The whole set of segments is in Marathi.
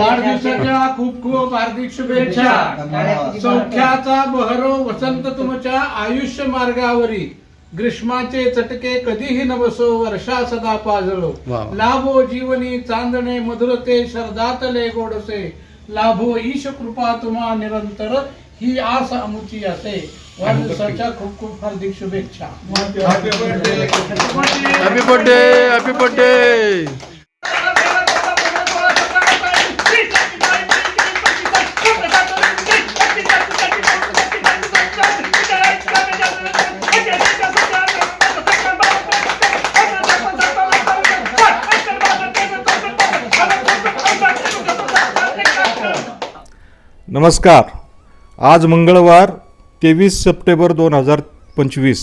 वाढदिवसाच्या खूप खूप हार्दिक शुभेच्छा. सौख्याचा बहरो वसंत तुमच्या आयुष्य मार्गावरी. ग्रीष्माचे चटके कधीही न बसो वर्षा सदा पाजळो. वा. लाभो जीवनी चांदणे मधुरते शरदातले गोडसे. लाभो ईश कृपा तुम्हा निरंतर ही आस अमुची असे. वाढदिवसाच्या खूप खूप हार्दिक शुभेच्छा. हॅपी बर्थडे हॅपी बर्थडे नमस्कार. आज मंगळवार तेवीस सप्टेंबर दोन हजार पंचवीस.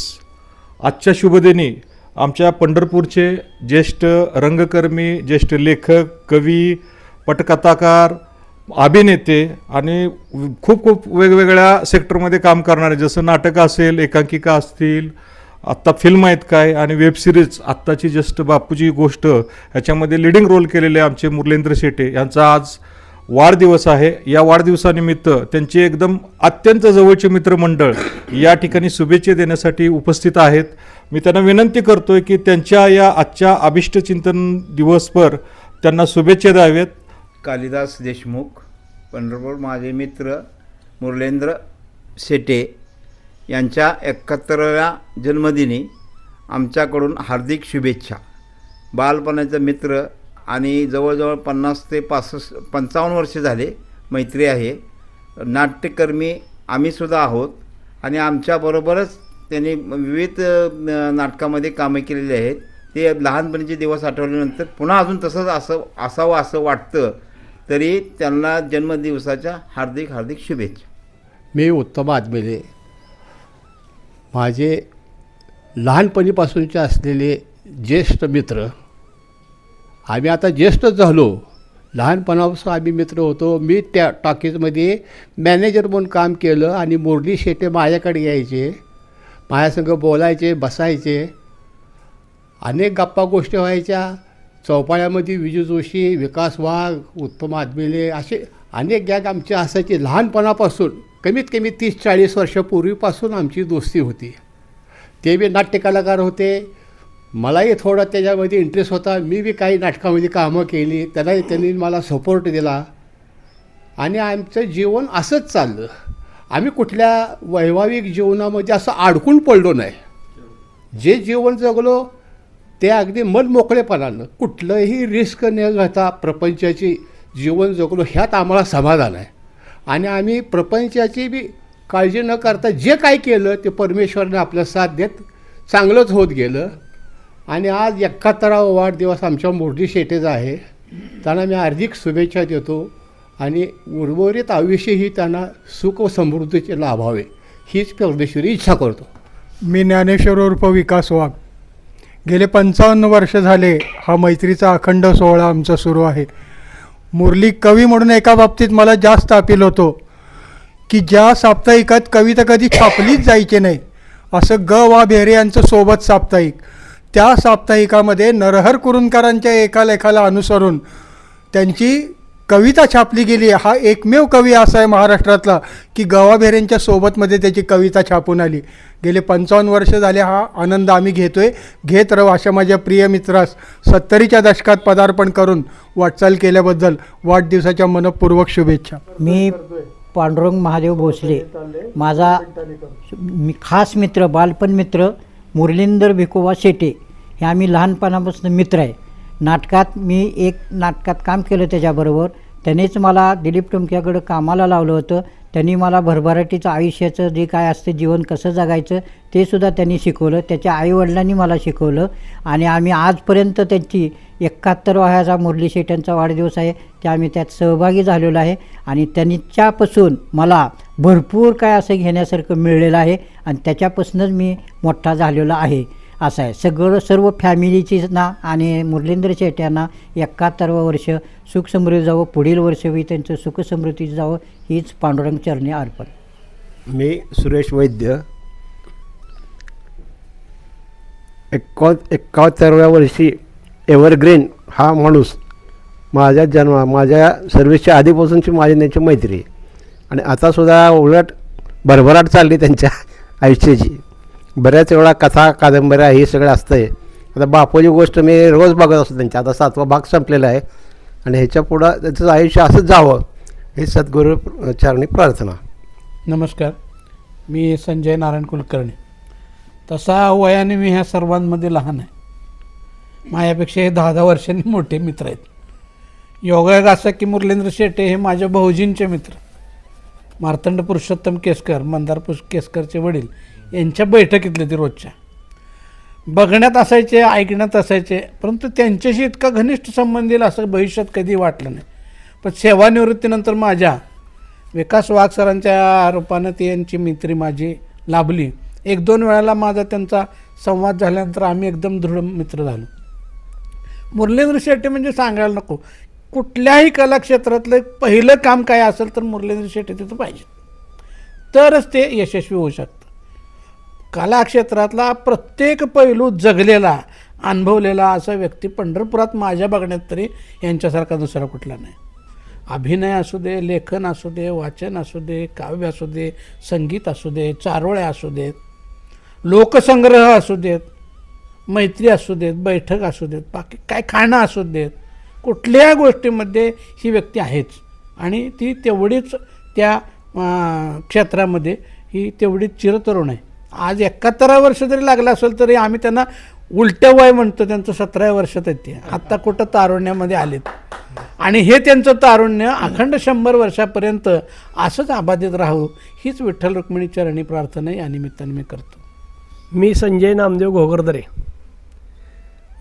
आजच्या शुभदिनी आमच्या पंढरपूरचे ज्येष्ठ रंगकर्मी ज्येष्ठ लेखक कवी पटकथाकार अभिनेते आणि खूप खूप वेगवेगळ्या सेक्टरमध्ये काम करणारे जसं नाटक असेल एकांकिका असतील आत्ता फिल्म आहेत काय आणि वेबसिरीज आत्ताची जस्ट बापूची गोष्ट ह्याच्यामध्ये लिडिंग रोल केलेले आमचे मुरलेंद्र शेटे यांचा आज वाढदिवस आहे. या वाढदिवसानिमित्त त्यांचे एकदम अत्यंत जवळचे मित्रमंडळ या ठिकाणी शुभेच्छा देण्यासाठी उपस्थित आहेत. मी त्यांना विनंती करतो आहे की त्यांच्या या आजच्या अभिष्टचिंतन दिवसभर त्यांना शुभेच्छा द्याव्यात कालिदास देशमुख पंढरपूर माझे मित्र मुरलेंद्र शेटे यांच्या एकाहत्तराव्या जन्मदिनी आमच्याकडून हार्दिक शुभेच्छा. बालपणाचा मित्र आणि जवळजवळ पन्नास ते पासष्ट पंचावन्न वर्ष झाले मैत्री आहे. नाट्यकर्मी आम्हीसुद्धा आहोत आणि आमच्याबरोबरच त्यांनी विविध नाटकामध्ये कामे केलेली आहेत. ते लहानपणीचे दिवस आठवल्यानंतर पुन्हा अजून तसंच असं असावं असं वाटतं तरी त्यांना जन्मदिवसाच्या हार्दिक हार्दिक शुभेच्छा. मी उत्तम आदमेले माझे लहानपणीपासूनचे असलेले ज्येष्ठ मित्र आम्ही आता ज्येष्ठच झालो. लहानपणापासून आम्ही मित्र होतो. मी त्या टॉकीजमध्ये मॅनेजर म्हणून काम केलं आणि मुरली शेटे माझ्याकडे यायचे. माझ्यासंग बोलायचे बसायचे. अनेक गप्पा गोष्टी व्हायच्या. चौपाळ्यामध्ये विजू जोशी विकास वाघ उत्तम आदमीले असे अनेक गॅग आमचे असायचे. लहानपणापासून कमीत कमी तीस चाळीस वर्षापूर्वीपासून आमची दोस्ती होती. ते बी नाट्यकलाकार होते. मलाही थोडा त्याच्यामध्ये इंटरेस्ट होता. मी बी काही नाटकामध्ये कामं केली. त्यालाही त्यांनी मला सपोर्ट दिला. आणि आमचं जीवन असंच चाललं. आम्ही कुठल्या वैवाहिक जीवनामध्ये असं अडकून पडलो नाही. जे जीवन जगलो ते अगदी मन मोकळेपणानं कुठलंही रिस्क न घेता प्रपंचाची जीवन जगलो ह्यात आम्हाला समाधान आहे. आणि आम्ही प्रपंचाची बी काळजी न करता जे काय केलं ते परमेश्वरने आपलं साथ देत चांगलंच होत गेलं. आणि आज एकाहत्तरावा वाढदिवस आमच्या मोठी शेटेचा आहे. त्यांना मी हार्दिक शुभेच्छा देतो आणि उर्वरित आयुष्यही त्यांना सुख व समृद्धीचे लाभावे हीच परदेश्वरी इच्छा करतो. मी ज्ञानेश्वर उर्फ विकास वाघ. गेले पंचावन्न वर्ष झाले हा मैत्रीचा अखंड सोहळा आमचा सुरू आहे. मुरली कवी म्हणून एका बाबतीत मला जास्त अपील होतो की ज्या साप्ताहिकात कविता कधी छापलीच जायची नाही असं ग वा भेरे यांचं सोबत साप्ताहिक. त्या साप्ताहिकामध्ये नरहर कुरुंदकरांच्या एका लेखाला अनुसरून त्यांची कविता छापली गेली. हा एकमेव कवी असा आहे महाराष्ट्रातला की गवाभेरेंच्या सोबतमध्ये त्याची कविता छापून आली. गेले पंचावन्न वर्ष झाले हा आनंद आम्ही घेतोय. घेत राहू अशा माझ्या प्रिय मित्रास. सत्तरीच्या दशकात पदार्पण करून वाटचाल केल्याबद्दल वाढदिवसाच्या मनपूर्वक शुभेच्छा. मी पांडुरंग महादेव भोसले माझा मी खास मित्र बालपण मित्र मुरलींदर भिकोबा शेटे हे आम्ही लहानपणापासून मित्र आहे. नाटकात मी एक नाटकात काम केलं त्याच्याबरोबर. त्यानेच मला दिलीप टुमक्याकडं कामाला लावलं होतं. त्यांनी मला भरभराटीचं आयुष्याचं जे काय असतं जीवन कसं जगायचं ते सुद्धा त्यांनी शिकवलं. त्याच्या आईवडिलांनी मला शिकवलं. आणि आम्ही आजपर्यंत त्यांची एकाहत्तर वयाचा मुरली शेट्यांचा वाढदिवस आहे. ते आम्ही त्यात सहभागी झालेलो आहे. आणि त्यांच्यापासून मला भरपूर काय असं घेण्यासारखं मिळलेलं आहे आणि त्याच्यापासूनच मी मोठा झालेला आहे. असं आहे. सगळं सर्व फॅमिलीची ना आणि मुरलींद्र शेट यांना एकाहत्तरवं वर्ष सुखसमृद्धी जावं पुढील वर्षही त्यांचं सुखसमृद्धी जावं हीच पांडुरंग चरणी अर्पण. मी सुरेश वैद्य. एक्का एकाहत्तरव्या वर्षी एव्हरग्रीन हा माणूस माझ्या जन्मा माझ्या सर्व्हिसच्या आधीपासूनची माझी त्यांची मैत्री आणि आतासुद्धा उलट भरभराट चालली त्यांच्या आयुष्याची. बऱ्याच वेळा कथा कादंबऱ्या हे सगळं असतं आहे आता बापूची गोष्ट मी रोज बघत असतो त्यांच्या. आता सातवा भाग संपलेला आहे. आणि ह्याच्या पुढं त्याचं आयुष्य असंच जावं. हे सद्गुरू चारणी प्रार्थना. नमस्कार. मी संजय नारायण कुलकर्णी. तसा वयाने मी ह्या सर्वांमध्ये लहान आहे. माझ्यापेक्षा हे दहा दहा वर्षांनी मोठे मित्र आहेत. योगायोग असं की मुरलेंद्र शेटे हे माझ्या भाऊजींचे मित्र. मार्तंड पुरुषोत्तम केसकर मंदार पुष केसकरचे वडील यांच्या बैठकीतले ते रोजच्या. बघण्यात असायचे ऐकण्यात असायचे परंतु त्यांच्याशी इतका घनिष्ठ संबंध येईल असं भविष्यात कधी वाटलं नाही. पण सेवानिवृत्तीनंतर माझ्या विकास वाघ सरांच्या रूपानं ती यांची मैत्री माझी लाभली. एक दोन वेळाला माझा त्यांचा संवाद झाल्यानंतर आम्ही एकदम दृढ मित्र झालो. मुरलीधर शेट्टी म्हणजे सांगायला नको कुठल्याही कलाक्षेत्रातलं पहिलं काम काय असेल तर मुरलीधर शेट्टी तिथं पाहिजे. तरच ते यशस्वी होऊ शकतं. कलाक्षेत्रातला प्रत्येक पैलू जगलेला अनुभवलेला असा व्यक्ती पंढरपुरात माझ्या बघण्यात तरी यांच्यासारखा दुसरा कुठला नाही. अभिनय असू दे लेखन असू दे वाचन असू दे काव्य असू दे संगीत असू दे चारोळ्या असू देत लोकसंग्रह असू देत मैत्री असू देत बैठक असू देत बाकी काय खाणं असू देत कुठल्या गोष्टीमध्ये ही व्यक्ती आहेच. आणि ती तेवढीच त्या क्षेत्रामध्ये ही तेवढीच चिरतरुण आहे. आज एकाहत्तरा वर्ष जरी लागलं असेल तरी आम्ही त्यांना उलट्या वय म्हणतो. त्यांचं सतराव्या वर्षात येते आत्ता कुठं तारुण्यामध्ये आलेत. आणि हे त्यांचं तारुण्य अखंड शंभर वर्षापर्यंत असंच अबाधित राहू हीच विठ्ठल रुक्मिणी चरणी प्रार्थना या निमित्ताने मी करतो. मी संजय नामदेव घोगरदरे.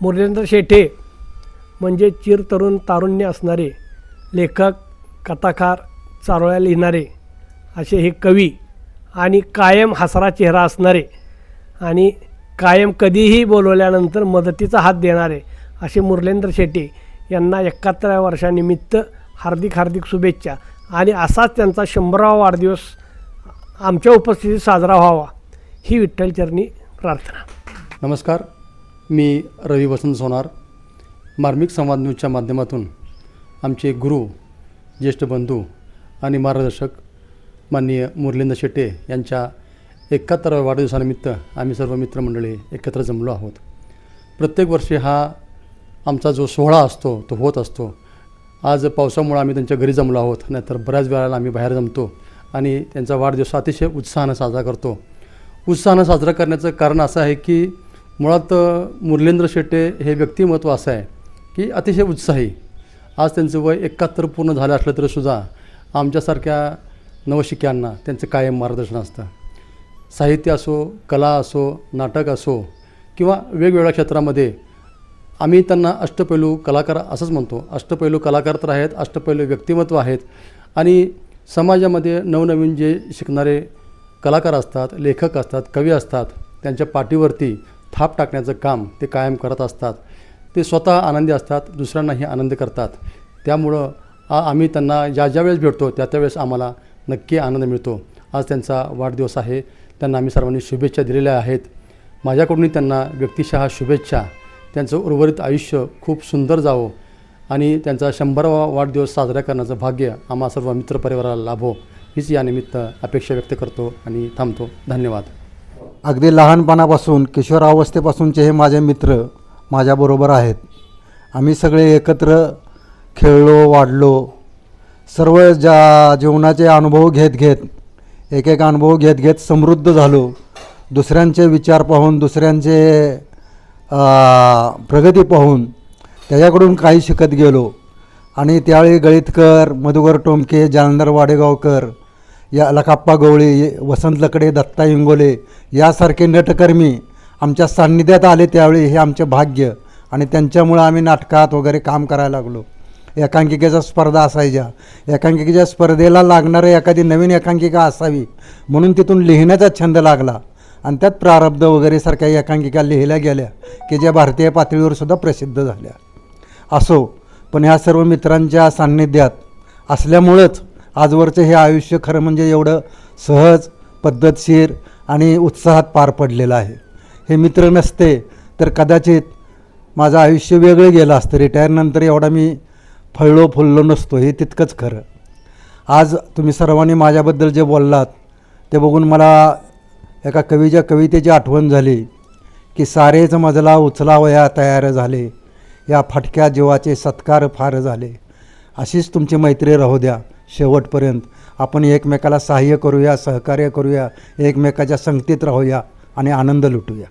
मुरलेंद्र शेटे म्हणजे चिरतरुण तारुण्य असणारे लेखक कथाकार चारोळ्या लिहिणारे असे हे कवी आणि कायम हसरा चेहरा असणारे आणि कायम कधीही बोलवल्यानंतर मदतीचा हात देणारे असे मुरलेंद्र शेट्टी यांना एकाहत्तराव्या वर्षानिमित्त हार्दिक हार्दिक शुभेच्छा. आणि असाच त्यांचा शंभरावा वाढदिवस आमच्या उपस्थितीत साजरा व्हावा. ही विठ्ठलचरणी प्रार्थना. नमस्कार. मी रवी वसंत सोनार. मार्मिक संवाद न्यूजच्या माध्यमातून आमचे गुरु ज्येष्ठ बंधू आणि मार्गदर्शक माननीय मुरलिंद शेट्टे यांच्या एकाहत्तराव्या वाढदिवसानिमित्त आम्ही सर्व मित्रमंडळी एकत्र जमलो आहोत. प्रत्येक वर्षी हा आमचा जो सोहळा असतो तो होत असतो. आज पावसामुळे आम्ही त्यांच्या घरी जमलो आहोत नाहीतर बऱ्याच वेळाला आम्ही बाहेर जमतो आणि त्यांचा वाढदिवस अतिशय उत्साहानं साजरा करतो. उत्साहानं साजरा करण्याचं कारण असं आहे की मुळात अ, मुरलेंद्र शेट्टे हे व्यक्तिमत्व असं आहे की अतिशय उत्साही. आज त्यांचं वय एकाहत्तर पूर्ण झालं असलं तरी सुद्धा आमच्यासारख्या नवशिक्यांना त्यांचं कायम मार्गदर्शन असतं. साहित्य असो कला असो नाटक असो किंवा वेगवेगळ्या क्षेत्रामध्ये आम्ही त्यांना अष्टपैलू कलाकार असंच म्हणतो. अष्टपैलू कलाकार तर आहेत अष्टपैलू व्यक्तिमत्व आहेत आणि समाजामध्ये नवनवीन जे शिकणारे कलाकार असतात लेखक असतात कवी असतात त्यांच्या पाठीवरती थाप टाकण्याचं काम ते कायम करत असतात. ते स्वतः आनंदी असतात दुसऱ्यांनाही आनंद करतात. त्यामुळं आम्ही त्यांना ज्या ज्या वेळेस भेटतो त्या त्यावेळेस आम्हाला नक्की आनंद मिळतो. आज त्यांचा वाढदिवस आहे. त्यांना आम्ही सर्वांनी शुभेच्छा दिलेल्या आहेत. माझ्याकडूनही त्यांना व्यक्तिशः शुभेच्छा. त्यांचं उर्वरित आयुष्य खूप सुंदर जावं आणि त्यांचा शंभरावा वाढदिवस साजरा करण्याचं भाग्य आम्हा सर्व मित्रपरिवाराला लाभो. हीच यानिमित्त अपेक्षा व्यक्त करतो आणि थांबतो. धन्यवाद. अगदी लहानपणापासून किशोरावस्थेपासूनचे हे माझे मित्र माझ्याबरोबर आहेत. आम्ही सगळे एकत्र खेळलो वाढलो. सर्व ज्या जीवनाचे अनुभव घेत घेत एक एक अनुभव घेत घेत समृद्ध झालो. दुसऱ्यांचे विचार पाहून दुसऱ्यांचे प्रगती पाहून त्याच्याकडून काही शिकत गेलो. आणि त्यावेळी गळितकर मधुकर टोमके जालंधर वाडेगावकर या लकाप्पा गवळी वसंत लकडे दत्ता इंगोले यासारखे नटकर्मी आमच्या सान्निध्यात आले त्यावेळी हे आमचे भाग्य आणि त्यांच्यामुळं आम्ही नाटकात वगैरे काम करायला लागलो. एकांकिकेच्या स्पर्धा असायच्या. एकांकिकेच्या स्पर्धेला लागणारी एखादी नवीन एकांकिका असावी म्हणून तिथून लिहिण्याचा छंद लागला. आणि त्यात प्रारब्ध वगैरे सारख्या एकांकिका लिहिल्या गेल्या की ज्या भारतीय पातळीवर सुद्धा प्रसिद्ध झाल्या. असो पण ह्या सर्व मित्रांच्या सान्निध्यात असल्यामुळंच आजवरचं हे आयुष्य खरं म्हणजे एवढं सहज पद्धतशीर आणि उत्साहात पार पडलेलं आहे. हे मित्र नसते तर कदाचित माझं आयुष्य वेगळं गेलं असतं. रिटायरनंतर एवढा मी फळलो फुललो नसतो. हे तितकंच खरं. आज तुम्ही सर्वांनी माझ्याबद्दल जे बोललात ते बघून मला एका कवीच्या कवितेची आठवण झाली की सारेच मजला उचलावया तयार झाले या फटक्या जीवाचे सत्कार फार झाले. अशीच तुमची मैत्री राहू द्या. शेवटपर्यंत आपण एकमेकाला सहाय्य करूया सहकार्य करूया एकमेकाच्या संगतीत राहूया आणि आनंद लुटूया.